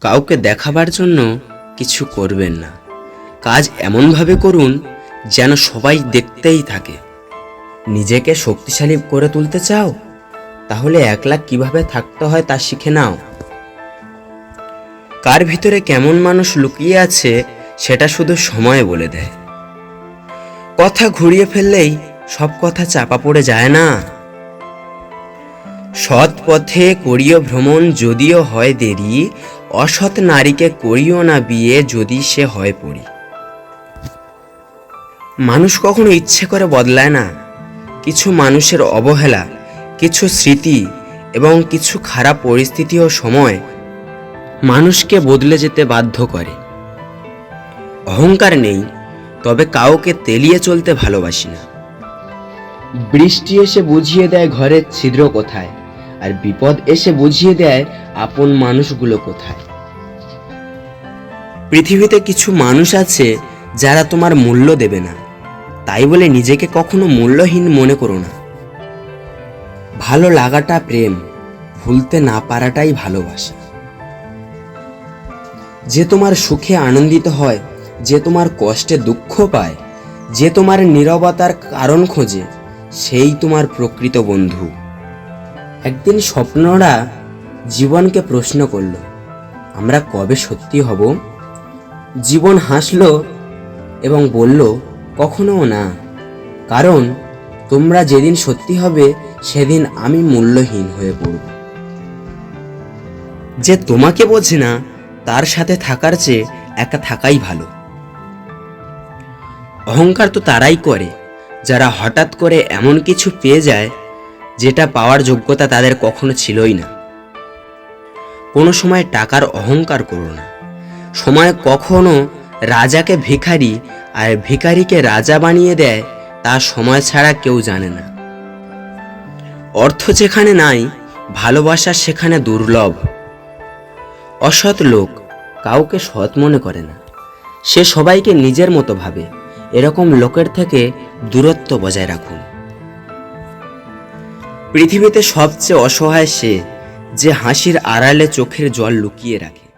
কাউকে দেখাবার জন্য কিছু করবেন না। কাজ এমনভাবে করুন যেন সবাই দেখতেই থাকে। নিজেকে শক্তিশালী করে তুলতে চাও? তাহলে একলা কীভাবে থাকতে হয় তা শিখে নাও। কার ভিতরে কেমন মানুষ লুকিয়ে আছে সেটা শুধু সময় বলে দেয়। কথা ঘুরিয়ে ফেললেই সব কথা চাপা পড়ে যায় না। সৎ পথে করিও ভ্রমণ, যদিও হয় দেরি অসৎ নারীকে করিও না বিয়ে যদি সে হয় পড়ি মানুষ কখনো ইচ্ছে করে বদলায় না। কিছু মানুষের অবহেলা, কিছু স্মৃতি এবং কিছু খারাপ পরিস্থিতি ও সময় মানুষকে বদলে যেতে বাধ্য করে। অহংকার নেই, তবে কাউকে তেলিয়ে চলতে ভালোবাসি না। বৃষ্টি এসে বুঝিয়ে দেয় ঘরের ছিদ্র কোথায়। আর বিপদ এসে বুঝিয়ে দেয় আপন মানুষগুলো কোথায়। পৃথিবীতে কিছু মানুষ আছে যারা তোমার মূল্য দেবে না। তাই বলে নিজেকে কখনো মূল্যহীন মনে করো না। ভালো লাগাটা প্রেম, ভুলতে না পারাটাই ভালোবাসা। যে তোমার সুখে আনন্দিত হয়, যে তোমার কষ্টে দুঃখ পায়, যে তোমার নীরবতার কারণ খোঁজে, সেই তোমার প্রকৃত বন্ধু। একদিন স্বপ্নরা জীবনকে প্রশ্ন করল, আমরা কবে সত্যি হব? জীবন হাসল এবং বলল, কখনো না, কারণ তোমরা যেদিন সত্যি হবে, সেদিন আমি মূল্যহীন হয়ে পড়ব। যে তোমাকে বোঝে না, তার সাথে থাকার চেয়ে একা থাকাই ভালো। অহংকার তো তারাই করে, যারা হঠাৎ করে এমন কিছু পেয়ে যায় যেটা পাওয়ার যোগ্যতা তাদের কখনো ছিলই না। কোনো সময় টাকার অহংকার করো না। সময় কখনো রাজাকে ভিখারি আর ভিখারিকে রাজা বানিয়ে দেয়, তা সময় ছাড়া কেউ জানে না। অর্থ যেখানে নাই, ভালোবাসা সেখানে দুর্লভ। অসৎ লোক কাউকে সৎ মনে করে না। সে সবাইকে নিজের মতো ভাবে, এরকম লোকের থেকে দূরত্ব বজায় রাখুন। পৃথিবীতে সবচেয়ে অসহায় সে যে হাসির আড়ালে চোখের জল লুকিয়ে রাখে।